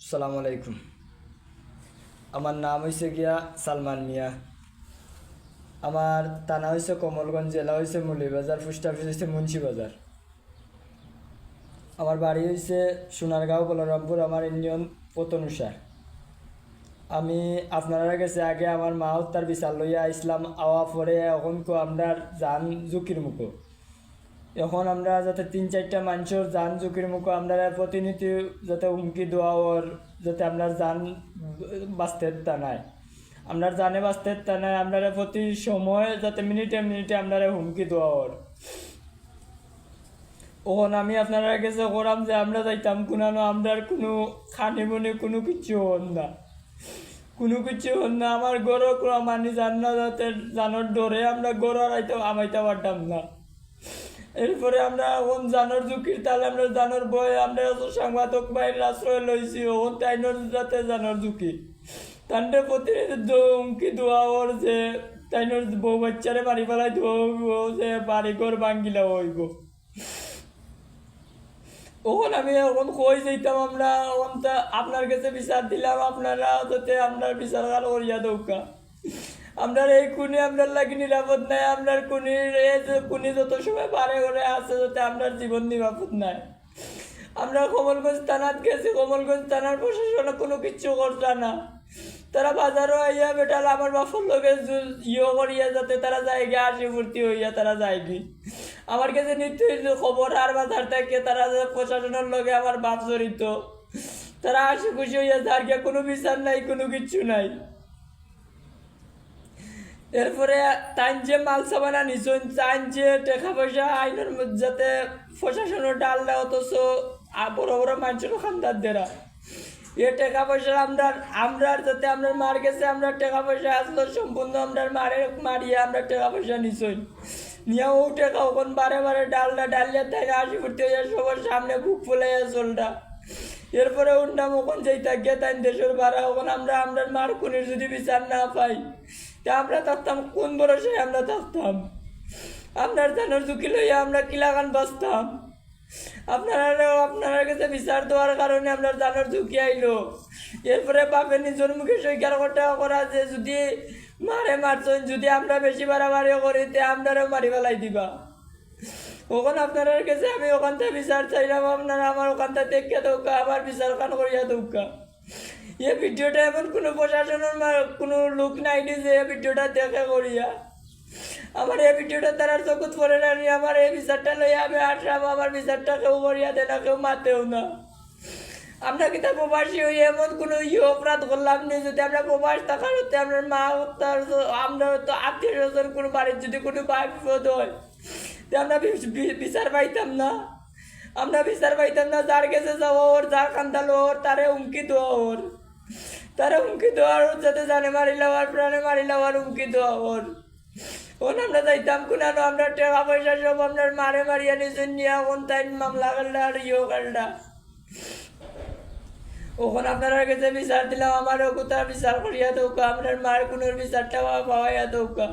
সালামু আলাইকুম। আমার নাম হয়েছে গিয়া সালমান মিয়া। আমার থানা হয়েছে কমলগঞ্জ, জেলা হয়েছে মুলিবাজার পোস্ট অফিস হয়েছে মুন্সিবাজার। আমার বাড়ি হয়েছে সোনারগাঁও, বলরামপুর, আমার ইউনিয়ন পতনুষা আমি আপনারা গেছে আগে আমার মাও তার বিচার লইয়া আইসলাম আওয়া পরে এখন আমরা যান ঝুঁকির মুখো। এখন আমরা যাতে তিন চারটা মানুষের যান ঝুঁকির মুখো আমরা প্রতিনিধি যাতে হুমকি দেওয়া ওর, যাতে আপনার যান বাঁচতে তা নাই। আপনার জানে বাঁচতে তা নাই আপনারা প্রতি সময় যাতে মিনিটে মিনিটে আপনারা হুমকি দেওয়া ওর। ওখন আমি আপনারা কাছে করাম যে আমরা যাইতাম কোনানো, আমরার কোনো খানি মনে কোনো কিছু হন না। কোনো কিছু হন না, আমার গরু, কোনো মানি জান না, যাতে জানোর ডরে আমরা গরু হারাইতে আমাইতে পারতাম না। এরপরে আমরা ওন জানোর ঝুঁকির তাহলে আমরা জানোর বই আমরা সাংবাদিক বাহিনীর আশ্রয় লইছি ওন তাইনোর যাতে জানোর ঝুঁকি। তান্ডে প্রতিনিধি হুমকি দোয়া ওর যে তাইনোর বউ বাচ্চারে ফেলাই দোয়া হইব, যে বাড়ি ঘর ভাঙ্গিলা হইব। ওখন আমি এখন কই যেতাম আমরা ওখন আপনার কাছে বিচার দিলাম, আপনারা যাতে আপনার বিচার করিয়া দৌকা আপনার এই কুনি আপনার লাগি নিরাপদ নাই, আপনার যে কুনি যত সময় পারে করে আছে যাতে আপনার জীবন নিরাপদ নাই। আমরা কমলগঞ্জ থানাত গেছি, কমলগঞ্জ থানার প্রশাসনে কোনো কিচ্ছু করছে না। তারা বাজারও আইয়া বেটাল আমার বাপর লোকে ইয়ে করিয়া যাতে তারা যায়গা আসি ভর্তি হইয়া তারা যায়গি। আমার কাছে নিত্যই যে খবর, আর বাজার থেকে তারা প্রশাসনের লগে আমার বাপ জড়িত। তারা আসি খুশি হইয়া যার কোনো বিচার নাই, কোনো কিচ্ছু নাই। এরপরে তাই যে মাল সাবানা নিছুন। তাই যে টাকা পয়সা, আইনের যাতে প্রশাসনের ডাল দেয় অথচ বড় বড় মানুষের খান্দার দেরা এ টাকা পয়সা আমরা আমরা যাতে আমরা মার গেছে আমরা টাকা পয়সা আসলো, সম্পূর্ণ আমরা মারে মারিয়ে আমরা টাকা পয়সা নিছই নিয়ে ও টাকা, ওখান বারে বারে ডালটা ডালিয়া তাই আসি হয়ে সবার সামনে বুক ফুলে চলটা এরপরে উন্নাম ওখান যেই থাকে তাই দেশের বাড়া ওখানে আমরা আমরা মার খুনির যদি বিচার না পাই। আমরা থাকতাম, কোন ভরসায় আমরা থাকতাম? আপনার জানার ঝুঁকি লইয়া আমরা কিলাগান বাঁচতাম? আপনারা আপনার কাছে বিচার দেওয়ার কারণে আপনার জানার ঝুঁকি আইলো। এরপরে বাপের নিজের মুখে স্বীকার করতে করা যে যদি মারে মারছেন, যদি আমরা বেশি বাড়াবাড়ি করি, তে আপনারাও মারি ফেলাই দিবা। ওখানে আপনার কাছে আমি ওখান থেকে বিচার চাইলাম, আপনারা আমার ওখান থেকে দেখে দৌকা আমার বিচার খান করিয়া দৌকা এই ভিডিওটা এমন কোনো প্রশাসনের কোনো লোক নাই নি যে এই ভিডিওটা দেখে করিয়া। আমার এই ভিডিওটা তারা চকুত পড়ে না আমার এই বিচারটা লইয়া আমি আসলাম আমার বিচারটা কেউ করিয়া দেয় না, কেউ মাতেও না। আমরা কি তার প্রবাসী হই, এমন কোনো ইয়ে অপরাধ করলাম না, যদি আমরা প্রবাস থাকার হতে আপনার মা তার আমরা তো আত্মীয় স্বজন কোনো বাড়ির যদি কোনো ভাই বিপদ হয় আমরা বিচার পাইতাম না। আমরা বিচার পাইতাম না, যার কাছে যাওয়া ওর, যার কান্দালো ওর তারে হুমকি দেওয়া ওর। তারা হুমকি দেওয়ার ওর যাতে জানে মারি লওয়ার, প্রাণে মারি লওয়ার হুমকি দেওয়া ওর। ওন আমরা যাইতাম কুনানো আমরা টাকা পয়সা সব আপনার মারে মারিয়া নিয়েছেন নিয়ে ওন তাই মামলা কাল্লা আর ইয়ে কাল্লা। ওখন আপনার কাছে বিচার দিলাম, আমারও কোথাও বিচার করিয়া দৌকা আপনার মার কোনোর বিচারটা পাওয়াইয়া দৌকা